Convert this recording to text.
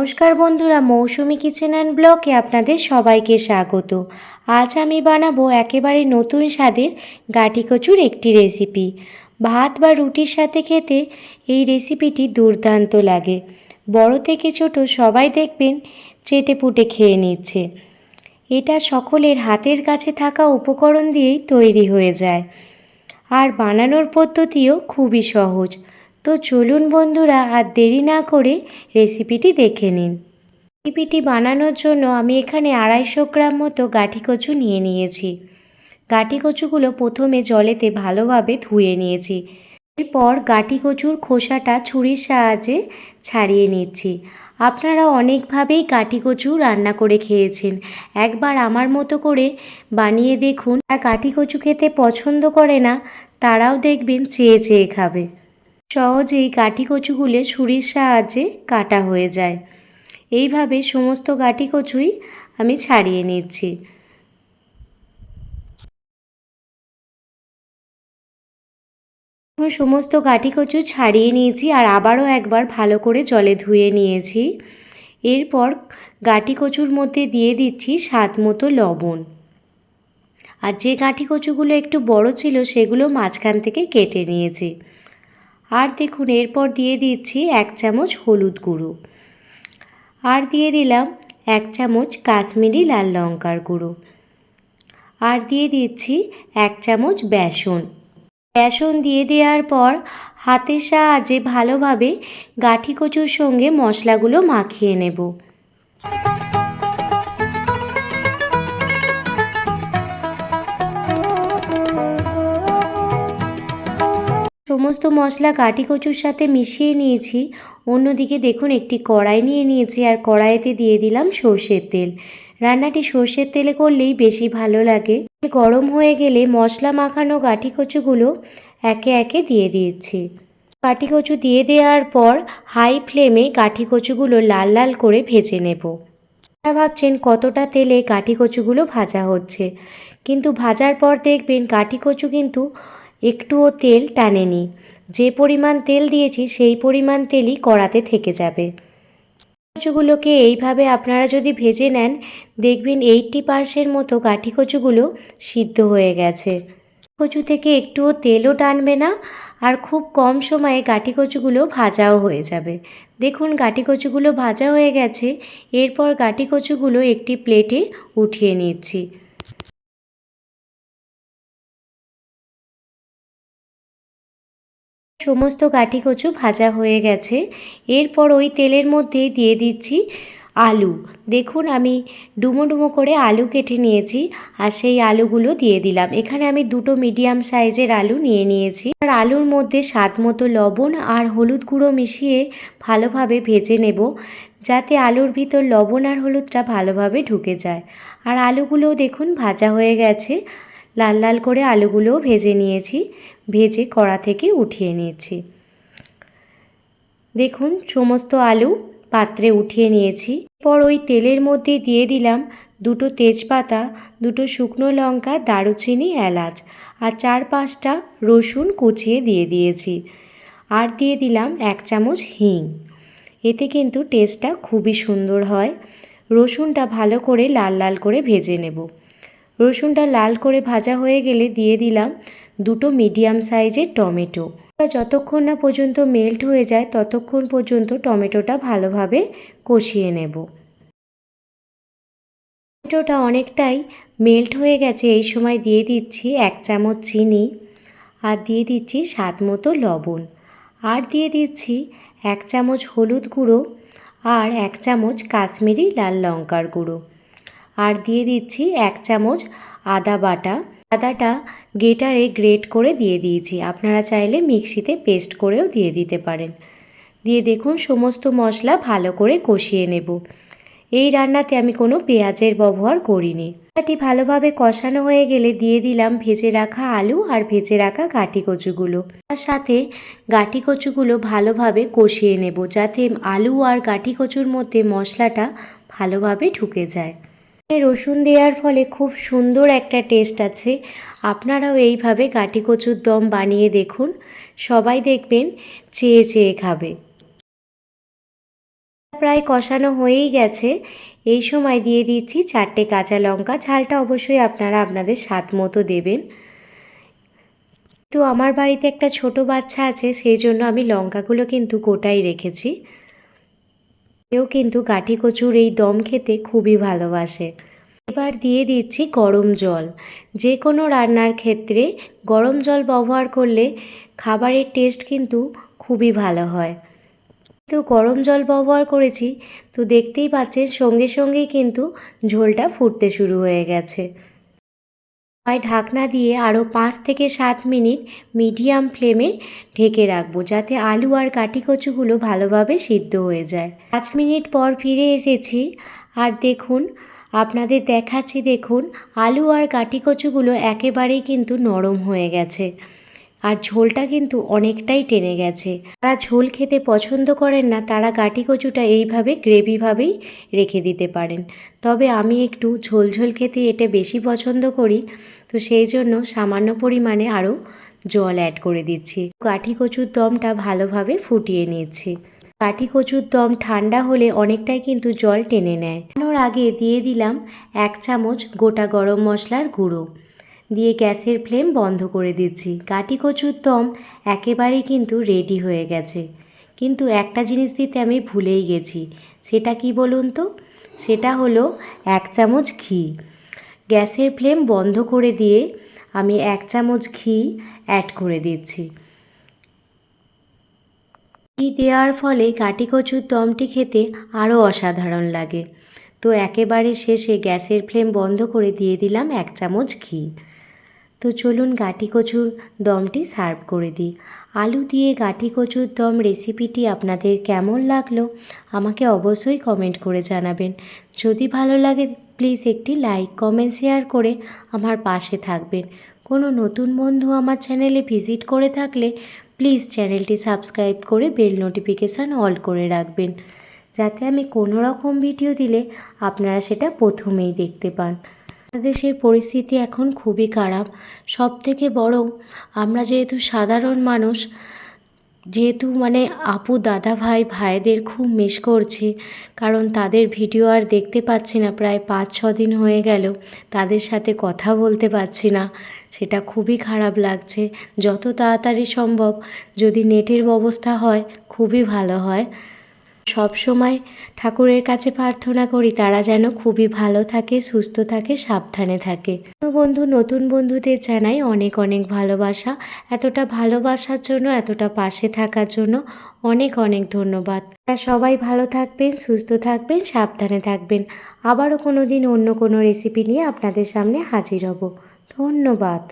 নমস্কার বন্ধুরা, মৌসুমি kitchen and ব্লকে আপনাদের সবাইকে স্বাগত। আজ আমি বানাবো একেবারে নতুন স্বাদের গাটি কচুর একটি রেসিপি। ভাত বা রুটির সাথে খেতে এই রেসিপিটি দুর্দান্ত লাগে। বড় থেকে ছোট সবাই দেখবেন চেটে পুটে খেয়ে নিচ্ছে। এটা সকলের হাতের কাছে থাকা উপকরণ দিয়েই তৈরি হয়ে যায়। আর বানানোর পদ্ধতিও খুবই সহজ। তো চলুন বন্ধুরা আর দেরি না করে রেসিপিটি দেখে নিন। রেসিপিটি বানানোর জন্য আমি এখানে আড়াইশো গ্রাম মতো গাঠি কচু নিয়ে নিয়েছি। গাঠি কচুগুলো প্রথমে জলেতে ভালোভাবে ধুয়ে নিয়েছি। এরপর গাঠি কচুর খোসাটা ছুরির সাহায্যে ছাড়িয়ে নিচ্ছি। আপনারা অনেকভাবেই গাঠি কচু রান্না করে খেয়েছেন। একবার আমার মতো করে বানিয়ে দেখুন। গাঠি কচু খেতে পছন্দ করে না, তারাও দেখবেন চেয়ে চেয়ে খাবে। সহজেই কাঠি কচুগুলো ছুরির সাহায্যে কাটা হয়ে যায়। এইভাবে সমস্ত গাটি কচুই আমি ছাড়িয়ে নিচ্ছি। সমস্ত গাটি কচু ছাড়িয়ে নিয়েছি আর আবারও একবার ভালো করে জলে ধুয়ে নিয়েছি। এরপর গাটি কচুর মধ্যে দিয়ে দিচ্ছি স্বাদ মতো লবণ। আর যে গাঁটি কচুগুলো একটু বড় ছিল সেগুলো মাঝখান থেকে কেটে নিয়েছি। আর দেখুন, এরপর দিয়ে দিচ্ছি এক চামচ হলুদ গুঁড়ো। আর দিয়ে দিলাম এক চামচ কাশ্মীরি লাল লঙ্কার গুঁড়ো। আর দিয়ে দিচ্ছি এক চামচ বেসন। বেসন দিয়ে দেওয়ার পর হাতের সাহায্যে ভালোভাবে গাঠি কচুর সঙ্গে মশলাগুলো মাখিয়ে নেব। সমস্ত মশলা কাটি কচুর সাথে মিশিয়ে নিয়েছি। অন্যদিকে দেখুন, একটি কড়াই নিয়ে নিয়েছি আর কড়াইতে দিয়ে দিলাম সর্ষের তেল। রান্নাটি সর্ষের তেলে করলেই বেশি ভালো লাগে। গরম হয়ে গেলে মশলা মাখানো কাঠি কচুগুলো একে একে দিয়ে দিয়েছি কাঠি কচু দিয়ে দেওয়ার পর হাই ফ্লেমে কাঠি কচুগুলো লাল লাল করে ভেজে নেব। আপনারা ভাবছেন কতটা তেলে কাঠি কচুগুলো ভাজা হচ্ছে। কিন্তু ভাজার পর দেখবেন কাঠি কচু কিন্তু একটুও তেল টানেনি। যে পরিমাণ তেল দিয়েছি, সেই পরিমাণ তেলই কড়াতে থেকে যাবে। কচুগুলোকে এইভাবে আপনারা যদি ভেজে নেন, দেখবেন এইটটি পার্সেন্ট মতো কাঠি কচুগুলো সিদ্ধ হয়ে গেছে। কচু থেকে একটুও তেলও টানবে না, আর খুব কম সময়ে গাঠি কচুগুলো ভাজাও হয়ে যাবে। দেখুন গাঠি কচুগুলো ভাজা হয়ে গেছে। এরপর গাঠি কচুগুলো একটি প্লেটে উঠিয়ে নিচ্ছি। সমস্ত গাঠি কচু ভাজা হয়ে গেছে। এরপর ওই তেলের মধ্যে দিয়ে দিচ্ছি আলু। দেখুন, আমি ডুমো ডুমো করে আলু কেটে নিয়েছি আর সেই আলুগুলো দিয়ে দিলাম। এখানে আমি দুটো মিডিয়াম সাইজের আলু নিয়ে নিয়েছি। আর আলুর মধ্যে স্বাদ মতো লবণ আর হলুদ গুঁড়ো মিশিয়ে ভালোভাবে ভেজে নেব, যাতে আলুর ভিতর লবণ আর হলুদটা ভালোভাবে ঢুকে যায়। আর আলুগুলোও দেখুন ভাজা হয়ে গেছে। লাল লাল করে আলুগুলোও ভেজে নিয়েছি। ভেজে কড়া থেকে উঠিয়ে নিয়েছি। দেখুন, সমস্ত আলু পাত্রে উঠিয়ে নিয়েছি। পর ওই তেলের মধ্যে দিয়ে দিলাম দুটো তেজপাতা, দুটো শুকনো লঙ্কা, দারুচিনি, এলাচ আর চার পাঁচটা রসুন কুচিয়ে দিয়ে দিয়েছি। আর দিয়ে দিলাম এক চামচ হিং। এতে কিন্তু টেস্টটা খুবই সুন্দর হয়। রসুনটা ভালো করে লাল লাল করে ভেজে নেব। রসুনটা লাল করে ভাজা হয়ে গেলে দিয়ে দিলাম দুটো মিডিয়াম সাইজের টমেটো। যতক্ষণ না পর্যন্ত মেল্ট হয়ে যায়, ততক্ষণ পর্যন্ত টমেটোটা ভালোভাবে কষিয়ে নেব। টমেটোটা অনেকটাই মেল্ট হয়ে গেছে, এই সময় দিয়ে দিচ্ছি এক চামচ চিনি আর দিয়ে দিচ্ছি স্বাদ মতো লবণ। আর দিয়ে দিচ্ছি এক চামচ হলুদ গুঁড়ো আর এক চামচ কাশ্মীরি লাল লঙ্কার গুঁড়ো। আর দিয়ে দিচ্ছি এক চামচ আদা বাটা। আদাটা গেটারে গ্রেট করে দিয়ে দিয়েছি। আপনারা চাইলে মিক্সিতে পেস্ট করেও দিয়ে দিতে পারেন। দিয়ে দেখুন সমস্ত মশলা ভালো করে কষিয়ে নেব। এই রান্নাতে আমি কোনো পেঁয়াজের ব্যবহার করিনি। এটি ভালোভাবে কষানো হয়ে গেলে দিয়ে দিলাম ভেজে রাখা আলু আর ভেজে রাখা গাটি কচুগুলো। তার সাথে গাটি কচুগুলো ভালোভাবে কষিয়ে নেব যাতে আলু আর গাটি কচুর মধ্যে মশলাটা ভালোভাবে ঢুকে যায়। রসুন দেওয়ার ফলে খুব সুন্দর একটা টেস্ট আছে। আপনারাও এইভাবে গাটি কচুর দম বানিয়ে দেখুন। সবাই দেখবেন চেয়ে চেয়ে খাবে। প্রায় কষানো হয়েই গেছে। এই সময় দিয়ে দিচ্ছি চারটে কাঁচা লঙ্কা। ঝালটা অবশ্যই আপনারা আপনাদের স্বাদ মতো দেবেন। তো আমার বাড়িতে একটা ছোট বাচ্চা আছে, সেই জন্য আমি লঙ্কাগুলো কিন্তু গোটাই রেখেছি। কেউ কিন্তু গাঠি কচুর এই দম খেতে খুবই ভালোবাসে। এবার দিয়ে দিচ্ছি গরম জল। যে কোনো রান্নার ক্ষেত্রে গরম জল ব্যবহার করলে খাবারের টেস্ট কিন্তু খুবই ভালো হয়। তো গরম জল ব্যবহার করেছি, তো দেখতেই পাচ্ছেন সঙ্গে সঙ্গেই কিন্তু ঝোলটা ফুটতে শুরু হয়ে গেছে। ঢাকনা দিয়ে আরও পাঁচ থেকে সাত মিনিট মিডিয়াম ফ্লেমে ঢেকে রাখব, যাতে আলু আর কাটি কচুগুলো ভালোভাবে সিদ্ধ হয়ে যায়। পাঁচ মিনিট পর ফিরে এসেছি আর দেখুন, আপনাদের দেখাচ্ছি, দেখুন, আলু আর কাটি কচুগুলো একেবারেই কিন্তু নরম হয়ে গেছে। আর ঝোলটা কিন্তু অনেকটাই টেনে গেছে। যারা ঝোল খেতে পছন্দ করেন না, তারা গাটি কচুটা এইভাবে গ্রেভিভাবেই রেখে দিতে পারেন। তবে আমি একটু ঝোল ঝোল খেতে এটা বেশি পছন্দ করি, তো সেই জন্য সামান্য পরিমাণে আরও জল অ্যাড করে দিচ্ছি। কাঠি কচুর দমটা ভালোভাবে ফুটিয়ে নিচ্ছি। কাঠি কচুর দম ঠান্ডা হলে অনেকটাই কিন্তু জল টেনে নেয়। আগে দিয়ে দিলাম এক চামচ গোটা গরম মশলার গুঁড়ো। দিয়ে গ্যাসের ফ্লেম বন্ধ করে দিচ্ছি। কাটি কচুর দম একেবারেই কিন্তু রেডি হয়ে গেছে। কিন্তু একটা জিনিস দিতে আমি ভুলেই গেছি। সেটা কি বলুন তো? সেটা হলো এক চামচ ঘি। গ্যাসের ফ্লেম বন্ধ করে দিয়ে আমি এক চামচ ঘি অ্যাড করে দিচ্ছি। ঘি দেওয়ার ফলে কাটি কচুর দমটি খেতে আরও অসাধারণ লাগে। তো একেবারে শেষে গ্যাসের ফ্লেম বন্ধ করে দিয়ে দিলাম এক চামচ ঘি। তো চলুন গাটি কচুর দমটি সার্ভ করে দিই। আলু দিয়ে গাটি কচুর দম রেসিপিটি আপনাদের কেমন লাগল, আমাকে অবশ্যই কমেন্ট করে জানাবেন। যদি ভালো লাগে প্লিজ একটি লাইক কমেন্ট শেয়ার করে আমার পাশে থাকবেন। কোনো নতুন বন্ধু আমার চ্যানেলে ভিজিট করে থাকলে প্লিজ চ্যানেলটি সাবস্ক্রাইব করে বেল নোটিফিকেশান অল করে রাখবেন। যাতে আমি কোনো রকম ভিডিও দিলে আপনারা সেটা প্রথমেই দেখতে পান। দেশের পরিস্থিতি এখন খুবই খারাপ। সব থেকে বড় আমরা যেহেতু সাধারণ মানুষ, যেহেতু মানে আপু, দাদা, ভাই, ভাইদের খুব মিস করছি, কারণ তাদের ভিডিও আর দেখতে পাচ্ছি না, প্রায় পাঁচ, ছ দিন হয়ে গেল, তাদের সাথে কথা বলতে পারছি না, সেটা খুবই খারাপ লাগছে। যত তাড়াতাড়ি সম্ভব যদি নেটের ব্যবস্থা হয়, খুবই ভালো হয়। সব সময় ঠাকুরের কাছে প্রার্থনা করি, তারা যেন খুবই ভালো থাকে, সুস্থ থাকে, সাবধানে থাকে। বন্ধু, নতুন বন্ধুদের জানাই অনেক অনেক ভালোবাসা। এতটা ভালোবাসার জন্য, এতটা পাশে থাকার জন্য অনেক অনেক ধন্যবাদ। সবাই ভালো থাকবেন, সুস্থ থাকবেন, সাবধানে থাকবেন। আবারও কোনো দিন অন্য কোনো রেসিপি নিয়ে আপনাদের সামনে হাজির হব। ধন্যবাদ।